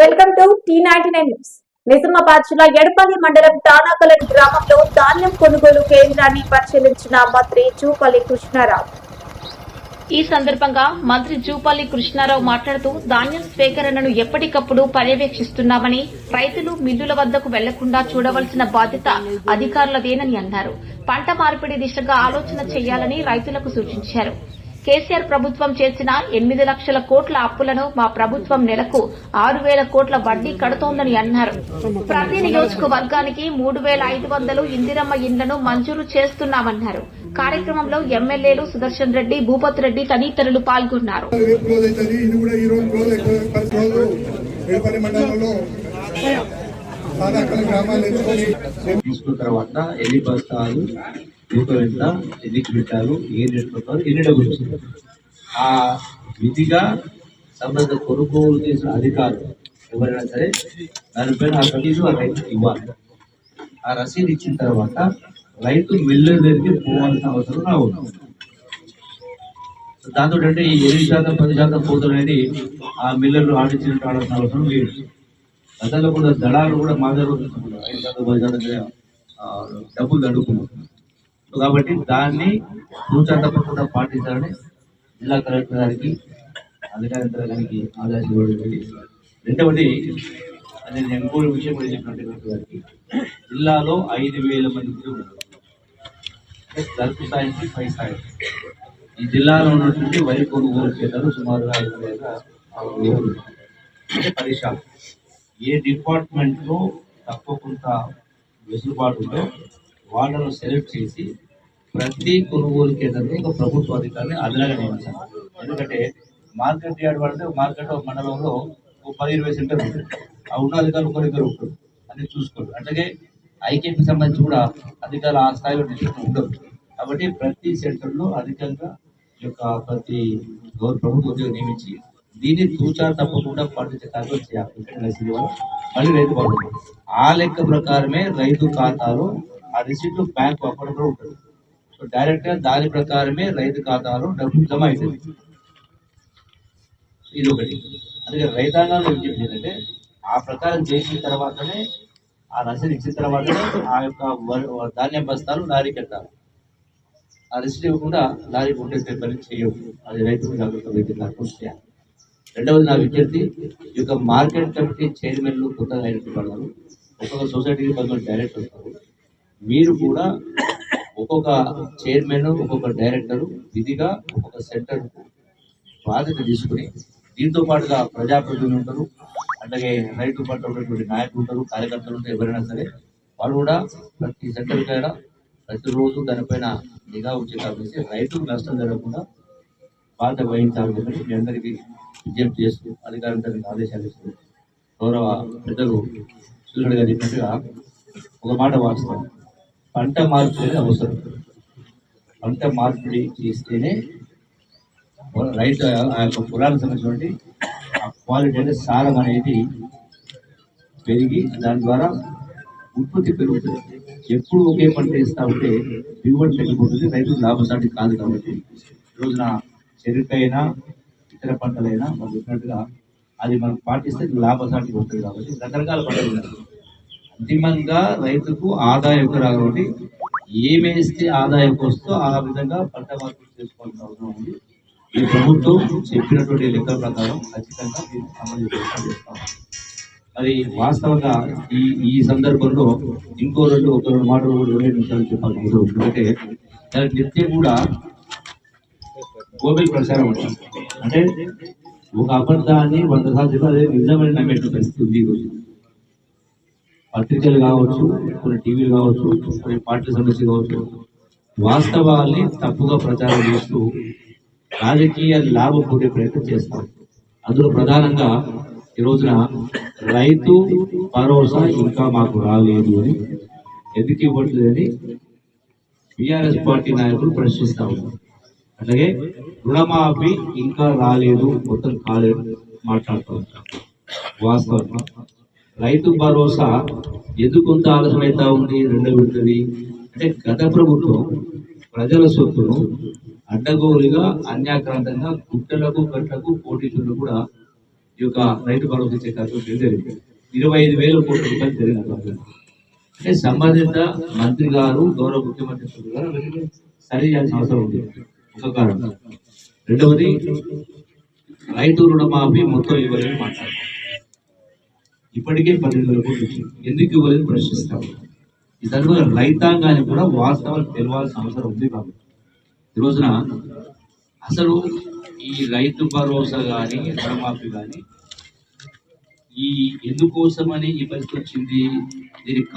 Welcome to T ninety nine news. Nizamabad జిల్లా ఎడపల్లి మండలం తానాకలన్ గ్రామంలో ధాన్యం కొనుగోలు కేంద్రాన్ని పరిశీలించిన మంత్రి జూపల్లి కృష్ణారావు. ఈ సందర్భంగా మంత్రి జూపల్లి కృష్ణారావు మాట్లాడుతూ ధాన్యం స్వీకరణను ఎప్పటికప్పుడు పర్యవేక్షిస్తున్నామని రైతులు మిల్లుల వద్దకు వెళ్ళకుండా చూడవలసిన బాధ్యత అధికారులదేనని అన్నారు. పంట మార్పిడి దిశగా ఆలోచన చేయాలని రైతులకు సూచించారు. కేసీఆర్ ప్రభుత్వం చేసిన ఎనిమిది లక్షల కోట్ల అప్పులను మా ప్రభుత్వం నెలకు ఆరు వేల కోట్ల వడ్డీ కడుతోందని అన్నారు. ప్రతి నియోజకవర్గానికి మూడు వేల ఐదు వందలు ఇందిరమ్మ ఇండ్లను మంజూరు చేస్తున్నామన్నారు. కార్యక్రమంలో ఎమ్మెల్యేలు సుదర్శన్ రెడ్డి భూపత్ రెడ్డి తదితరులు పాల్గొన్నారు. తర్వాత ఎన్ని బస్తాలు తూకం ఎంత ఎన్ని పెట్టారు ఏ రేట్ ఎన్ని డబ్బులు ఆ విధిగా సంబంధిత కొనుగోలు చేసిన అధికారులు ఎవరైనా సరే దానిపైన ఆ రసీదు ఆ రైతుకి ఇవ్వాలి. ఆ రసీదు ఇచ్చిన తర్వాత రైతు మిల్లు దగ్గరికి పోవాల్సిన అవసరం రావద్దు దాంతో అంటే ఈ ఎనిమిది శాతం పది శాతం పోతులు అనేది ఆ మిల్లర్లు ఆడించినట్టు ఆడాల్సిన అవసరం లేదు. గతంలో కూడా దళాలు కూడా మా దగ్గర ఐదు శాతం పది శాతం డబ్బులు అడుగుతున్నారు. కాబట్టి దాన్ని సూచన తప్పకుండా పాటించాలని జిల్లా కలెక్టర్ గారికి అధికార గారికి ఆదేశం రెండవది అది నేను ఇంకో విషయం కూడా చెప్పినట్టు గారికి జిల్లాలో ఐదు వేల మంది ఉద్యోగులు అంటే స్థాయికి పై స్థాయి ఈ జిల్లాలో ఉన్నటువంటి వరి కొనుగోలు కేంద్రాలు సుమారుగా ఐదు వేల అంటే పరిశ్రమ. ఏ డిపార్ట్మెంట్లో తక్కువ కొంత వెసులుబాటు ఉందో వాళ్ళను సెలెక్ట్ చేసి ప్రతి కొనుగోలు కేంద్రంలో ఒక ప్రభుత్వ అధికారిని అదనంగా నియమించాలి. ఎందుకంటే మార్కెట్ యార్డ్ వాడితే మార్కెట్ మండలంలో ఒక పది ఇరవై సెంటర్ ఉంటుంది. ఆ ఉన్న అధికారులు ఒకరి ఇద్దరు ఉంటారు. అది చూసుకోండి. అట్లాగే ఐకేపీ సంబంధించి కూడా అధికారులు ఆ స్థాయిలో డిస్ట్రిక్ట్ ఉండరు కాబట్టి ప్రతి సెంటర్లో అధికంగా ఈ యొక్క ప్రతి గౌరవ ప్రభుత్వ ఉద్యోగం నియమించి దీన్ని తూచా తప్పకుండా పాటించే కార్యక్రమం చేయాలి. ఇక్కడ మళ్ళీ రైతు బాగుంటుంది ఆ లెక్క ప్రకారమే రైతు ఖాతాలో ఆ రిసీప్ట్ బ్యాంక్ అకౌంట్లో ఉంటుంది. సో డైరెక్ట్గా దాని ప్రకారమే రైతు ఖాతాలో డబ్బు జమ అవుతుంది ఇది ఒకటి. అందుకే రైతాంగాల్లో విజ్ఞప్తి ఏంటంటే ఆ ప్రకారం చేసిన తర్వాతనే ఆ రసీదు ఇచ్చిన తర్వాతనే ఆ యొక్క వరి- ధాన్యం బస్తాలు లారీకి వెళ్తారు. ఆ రిసీట్ ఇవ్వకుండా లారీ కొట్టేసే పని చేయవు. అది రైతుకు జాగ్రత్త వ్యక్తి కార్యక్రమం చేయాలి రెండవది నా విజ్ఞప్తి ఈ యొక్క మార్కెట్ కమిటీ చైర్మన్లు కొత్తగా అయినటువంటి వాళ్ళు ఒక్కొక్క సొసైటీకి కొంతమంది డైరెక్టర్ ఉంటారు. మీరు కూడా ఒక్కొక్క చైర్మన్ ఒక్కొక్క డైరెక్టర్ విధిగా ఒక్కొక్క సెంటర్ బాధ్యత తీసుకుని దీంతో పాటుగా ప్రజాప్రతినిధులు ఉంటారు. అలాగే రైతు పట్ల ఉన్నటువంటి నాయకులు ఉంటారు కార్యకర్తలు ఉంటారు ఎవరైనా సరే వాళ్ళు కూడా ప్రతి సెంటర్ కాడ ప్రతిరోజు దానిపైన నిఘా ఉంచే కాబట్టి రైతుకు నష్టం జరగకుండా బాధ్యత వహించాలని చెప్పి మీ అందరికీ విజ్ఞప్తి చేస్తూ అధికారులందరికీ ఆదేశాలు ఇస్తూ గౌరవ పెద్దలు సుధుడు గారు చెప్పినట్టుగా ఒక మాట వాస్తవం. పంట మార్పిడి అవసరం. పంట మార్పిడి చేస్తేనే రైతు ఆ యొక్క పొలాలకు సంబంధించినటువంటి ఆ క్వాలిటీ అంటే సారం అనేది పెరిగి దాని ద్వారా ఉత్పత్తి పెరుగుతుంది. ఎప్పుడు ఒకే పంట వేస్తా ఉంటే దిగుబడి తగ్గిపోతుంది రైతు లాభసాటి కాదు కాబట్టి. రోజున చెరుకైనా ఇతర పంటలైనా మనం చెప్పినట్టుగా అది మనం పాటిస్తే లాభసాటి ఉంటుంది కాబట్టి రకరకాల పంటలు ఉన్నాయి. అంతిమంగా రైతుకు ఆదాయం ఎక్కువ ఏమేస్తే ఆదాయం వస్తుందో ఆ విధంగా పంట మార్పిడి చేసుకోవాల్సిన అవసరం ఉంది. ఈ ప్రభుత్వం చెప్పినటువంటి లెక్కల ప్రకారం ఖచ్చితంగా అమలు చేస్తాం మరి వాస్తవంగా ఈ ఈ సందర్భంలో ఇంకో రెండు ఒక రెండు మాటలు కూడా రెండు నిమిషాలు చెప్పాలి. ఎందుకంటే దానికి నిత్యం కూడా గోబిల్ ప్రచారం ఉంటుంది అంటే ఒక అబద్ధాన్ని వంద సార్లు అదే నిజమైన పరిస్థితి ఉంది ఈరోజు పత్రికలు కావచ్చు కొన్ని టీవీలు కావచ్చు కొన్ని పార్టీ సమస్య కావచ్చు వాస్తవాల్ని తప్పుగా ప్రచారం చేస్తూ రాజకీయ లాభం పొందే ప్రయత్నం చేస్తారు అందులో ప్రధానంగా ఈ రోజున రైతు భరోసా ఇంకా మాకు రాలేదు అని ఎందుకు ఇవ్వట్లేదని బీఆర్ఎస్ పార్టీ నాయకులు ప్రశ్నిస్తా ఉన్నారు. అలాగే రుణమాఫీ ఇంకా రాలేదు మొత్తం కాలేదు మాట్లాడుతూ ఉంటాం. వాస్తవం. రైతు భరోసా ఎందుకు ఆలస్యమవుతా ఉంది? రెండో విడతది. అంటే గత ప్రభుత్వం ప్రజల సొత్తును అడ్డగోలుగా అన్యాక్రాంతంగా గుట్టలకు గట్లకు పోటీసులు కూడా ఈ యొక్క రైతు భరోసా ఇచ్చే కార్యక్రమం జరిగింది. ఇరవై ఐదు వేల కోట్ల రూపాయలు జరిగిన అంటే సంబంధిత మంత్రి గారు గౌరవ ముఖ్యమంత్రి గారు సరి చేయాల్సిన అవసరం ఉంది. ఒక కారణం. రెండవది రైతు రుణమాఫీ మొత్తం ఇవ్వాలని మాట్లాడతాం ఇప్పటికే పన్నెండు వేల కోట్లు ఇచ్చింది. ఎందుకు ఇవ్వలేదు ప్రశ్నిస్తాం. ఈ సందర్భంగా రైతాంగానికి కూడా వాస్తవాలు తెలియాల్సిన అవసరం ఉంది కాబట్టి. ఈ రోజున అసలు ఈ రైతు భరోసా కానీ రుణమాఫీ కానీ ఈ ఎందుకోసమని ఈ పరిస్థితి వచ్చింది? దీనికి